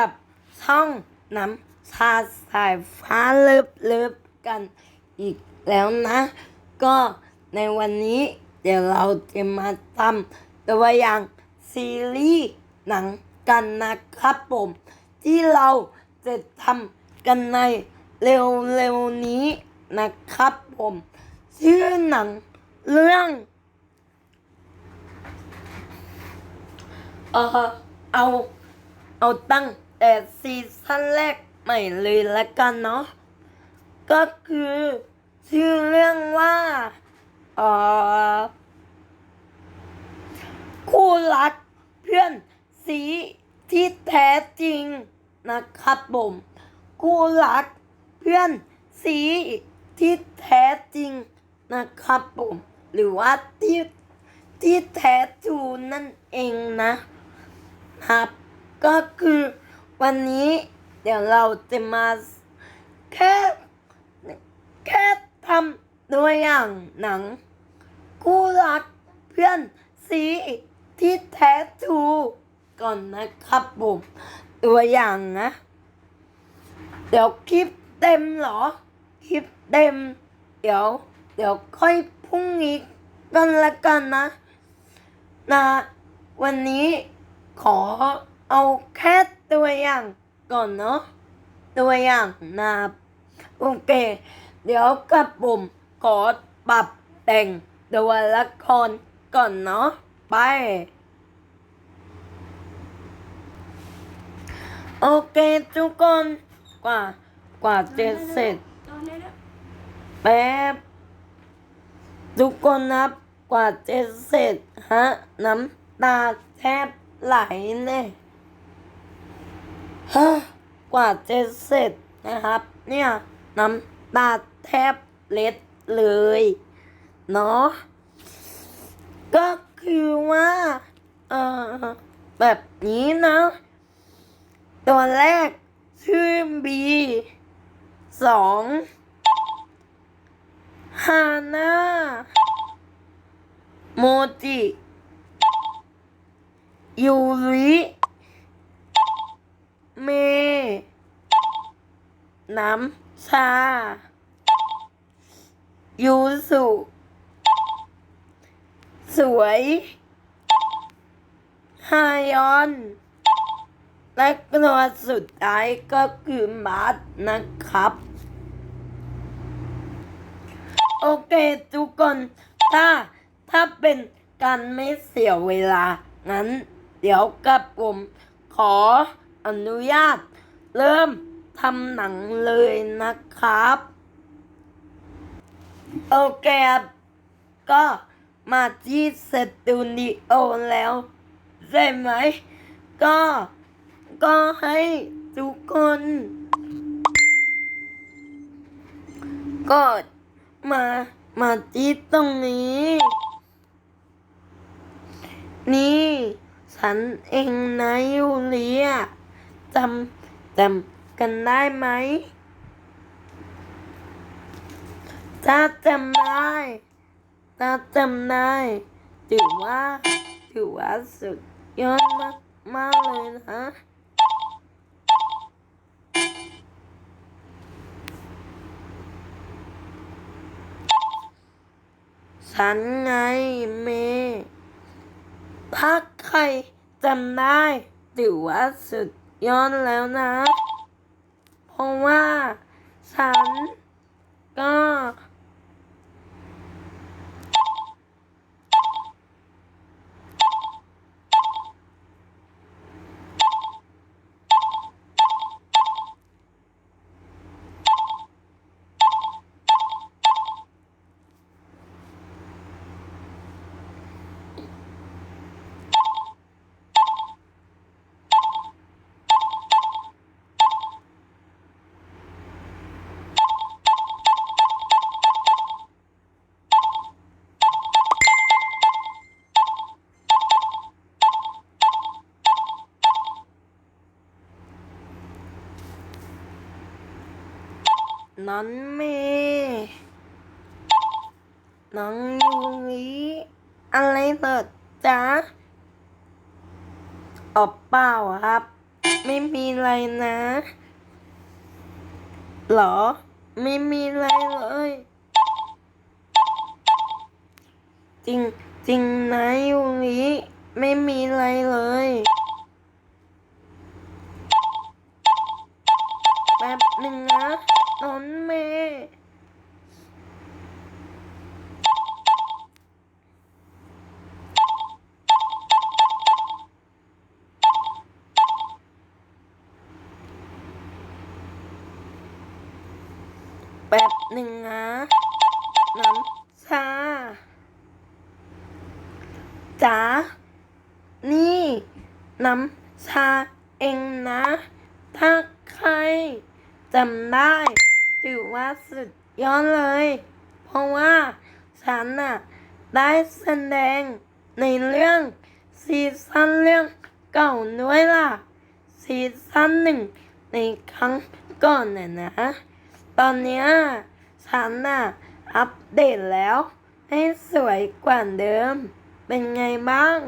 กับช่องน้ำชาสายฟ้าเลิฟเลิฟกันอีกแล้วนะ ก็ในวันนี้เดี๋ยวเราจะมาทำตัวอย่างซีรีส์หนังกันนะครับผม ที่เราจะทำกันในเร็วๆนี้นะครับผม ชื่อหนังเรื่องเออเอา เอาตั้ง แต่ซีซั่นแรกใหม่เลยละกันเนาะก็คือชื่อเรื่องว่าเออคู่รักเพื่อนสีที่แท้จริงนะครับผมคู่รักเพื่อนสีที่แท้จริงนะครับผมหรือว่าที่ที่แท้ทูนั่นเองนะครับก็คือ วันนี้เดี๋ยวเราจะมาแค่แค่ทำตัวอย่างหนัง คู่รักเพื่อนสีที่แท้ทรูก่อนนะครับผมตัวอย่างนะ เดี๋ยวคลิปเต็มเหรอ คลิปเต็ม เดี๋ยว เดี๋ยวค่อยพรุ่งนี้กันละกันนะ นะ วันนี้ขอเอาแค่ ตัวอย่างก่อนเนาะตัวอย่างนะโอเค เดี๋ยวกับผมขอปรับแต่งตัวละครก่อนเนาะไป โอเคทุกคนกว่ากว่าจะเสร็จแป๊บทุกคนนับกว่าจะเสร็จฮะน้ำตาแทบไหลเลย ฮะกว่าจะเสร็จนะครับ เนี่ยน้ำตาแทบเล็ดเลยเนาะก็คือว่าเออแบบนี้นะตัวแรกชื่อบีสองฮาน่าโมจิยูริ เม น้ำชา ยูสุ สวยฮายอน และตัวสุดท้ายก็คือมาร์ทนะครับ โอเคทุกคนถ้าถ้าเป็นการไม่เสียเวลา งั้น เดี๋ยวกับผมขอ อนุญาต เริ่มทำหนังเลยนะครับ โอเคครับก็มาที่สตูดิโอแล้วใช่ไหม ก็ ก็ให้ทุกคน ก็มา มาที่ตรงนี้ นี่ ฉันเองนะยูเลีย จำจำกันได้ไหมถ้าจำได้ถ้าจำได้ถือว่าถือว่าสุดยอดมากมากเลยนะฉันไงเมถ้าใครจำได้ถือว่าสุด ย้อนแล้วนะ เพราะว่าฉันก็ น้องเมย์น้องยูริอะไรเปิดจ๊ะออบเปล่าครับ ไม่มีอะไรนะหรอ ไม่มีอะไรเลย จริงจริงนะยูริไม่มีอะไรเลย แป๊บหนึ่งนะนอนเมย์ แป๊บหนึ่งนะน้ำชาจ๋านี่ น้ำชาเองนะ ถ้าใครจำได้ถือว่าสุดยอดเลย เพราะว่าฉันน่ะ ได้แสดงในเรื่องซีซั่นเรื่องเก่าด้วยล่ะซีซั่นหนึ่งในครั้งก่อนน่ะนะ ตอนเนี้ยฉันน่ะอัปเดตแล้ว ให้สวยกว่าเดิม เป็นไงบ้าง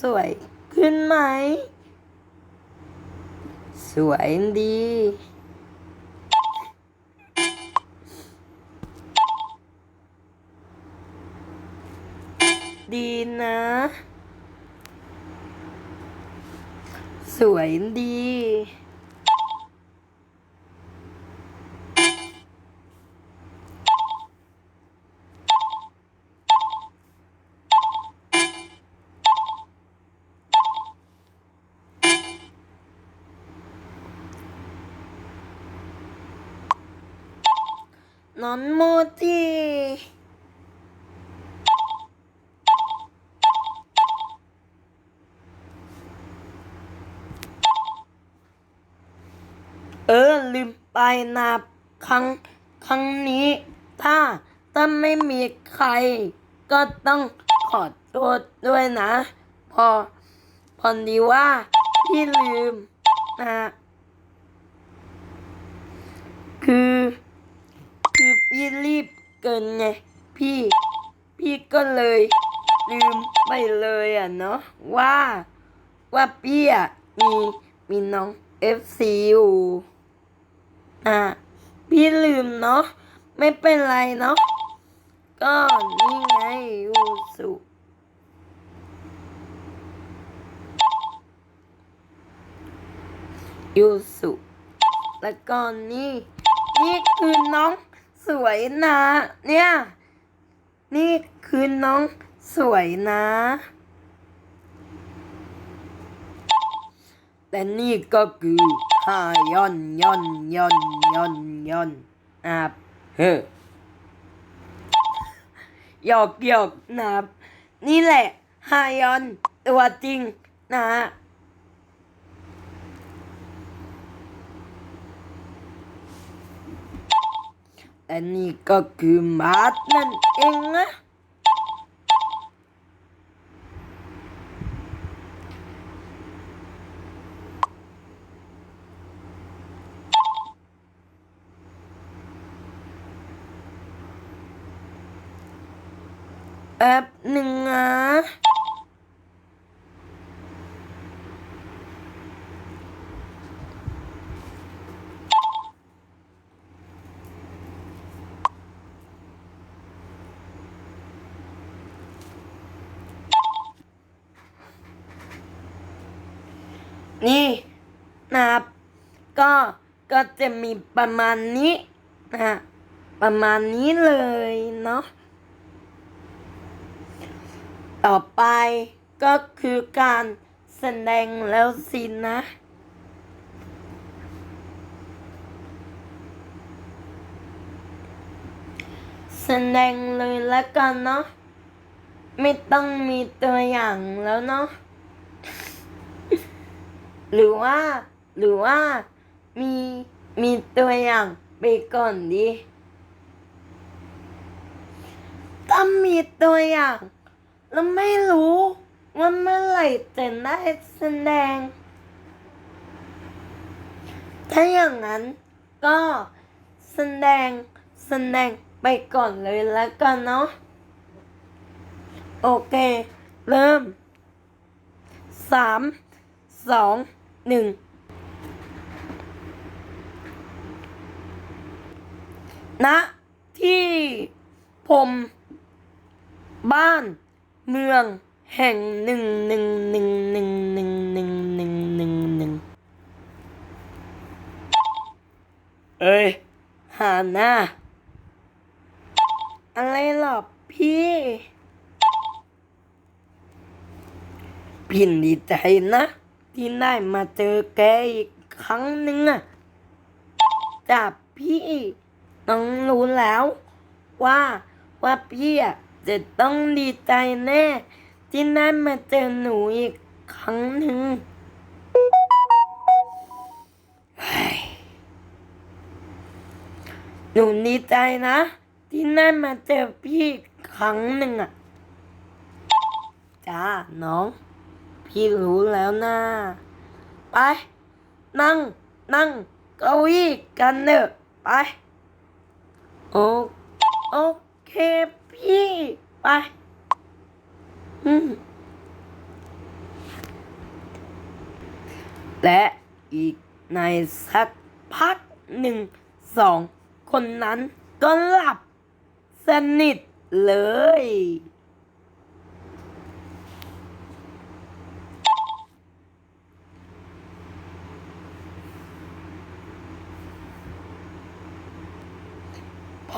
สวยขึ้นไหม สวยดี ดีนะ สวยดี นอนโมจิเออ ลืมไปนะครั้ง ครั้งนี้ ถ้า ถ้าไม่มีใคร ก็ต้องขอโทษด้วยนะ พอ พอดีว่าพี่ลืมนะ คือ คือ พี่รีบเกินไงพี่ พี่ก็เลยลืมไปเลยอะเนาะว่า ว่าพี่อะมีมีน้องเอฟซีอยู่อะพี่ลืมเนาะไม่เป็นไรเนาะก็นี่ไงยูสุยูสุแล้วก็นี่ นี่คือน้อง สวยนะ เนี่ย นี่คือน้องสวยนะแต่นี่ก็คือฮายอนยอนยอนยอนยอนอาบเฮ้อหยอกหยอกนะนี่แหละฮายอนตัวจริงนะ แต่นี่ก็คือมาร์ทนั่นเองนะแป๊บหนึ่งนะ นี่นะครับ ก็ก็จะมีประมาณนี้นะประมาณนี้เลยเนาะต่อไปก็คือการแสดงแล้วสินะ แสดงเลยแล้วกันเนาะไม่ต้องมีตัวอย่างแล้วเนาะ หรือว่าหรือว่ามีมีตัวอย่างไปก่อนดีถ้ามีตัวอย่างแล้วไม่รู้ว่าเมื่อไหร่จะได้แสดง ถ้าอย่างนั้นก็แสดงแสดงไปก่อนเลยแล้วกันเนาะ โอเค เริ่มสามสอง หนึ่งนะที่ผมบ้านเมืองแห่งหนึ่งหนึ่งหนึ่งหนึ่งหนึ่งหนึ่งหนึ่งหนึ่งหนึ่งเอ้ยหาหน้า อะไรหรอพี่ พินดีใจนะ ที่ได้มาเจอแกอีกครั้งหนึ่งอะจากพี่น้องรู้แล้ว ว่าว่าพี่อะจะต้องดีใจแน่ ที่ได้มาเจอหนูอีกครั้งหนึ่งหนูดีใจนะ ที่ได้มาเจอพี่ครั้งหนึ่งอะจ้าน้อง พี่รู้แล้วนะ ไป นั่ง นั่งเก้าอี้กันเนอะไป โอโอเคพี่ไป อืมและอีกในสักพักหนึ่งสองคนนั้นก็หลับสนิทเลย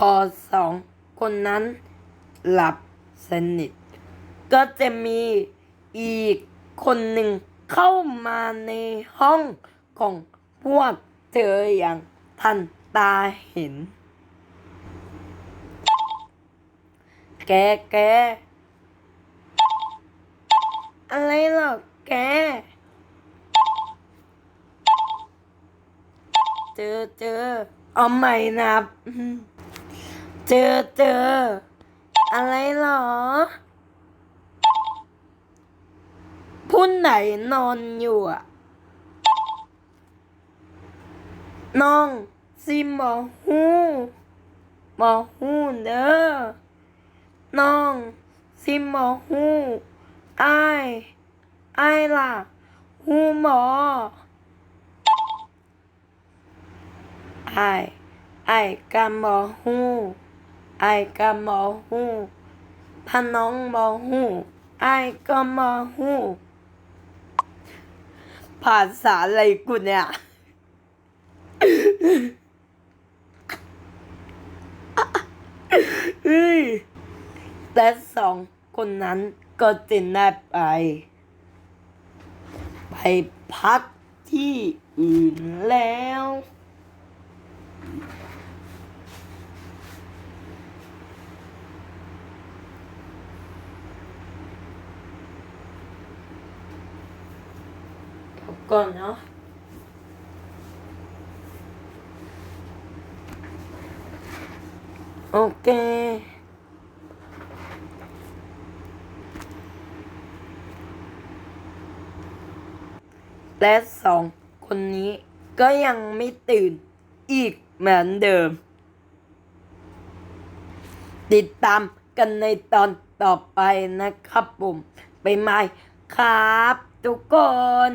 พอสองคนนั้นหลับสนิท ก็จะมีอีกคนหนึ่งเข้ามาในห้องของพวกเธออย่างทันตาเห็น แกแก อะไรหรอแก เจอเจอเอาใหม่นะอืม เจอเจอ อะไรหรอ ผู้ไหนนอนอยู่อะน้องซิมอฮูบอฮูเด้อน้องซิมอฮูไอายอล่ะฮูหมอไอายอกะหมอฮู ไอายกะหมอฮูถ้าน้องมอฮูไอายก็มอฮูภาษาอะไรกูเนี่ยและสองคนนั้นก็จะได้ไป ไปพักที่อื่นแล้ว เดี๋ยว ก่อนเนาะโอเคและสองคนนี้ก็ยังไม่ตื่นอีกเหมือนเดิม ติดตามกันในตอนต่อไปนะครับผมไปไหมครับ ทุกคน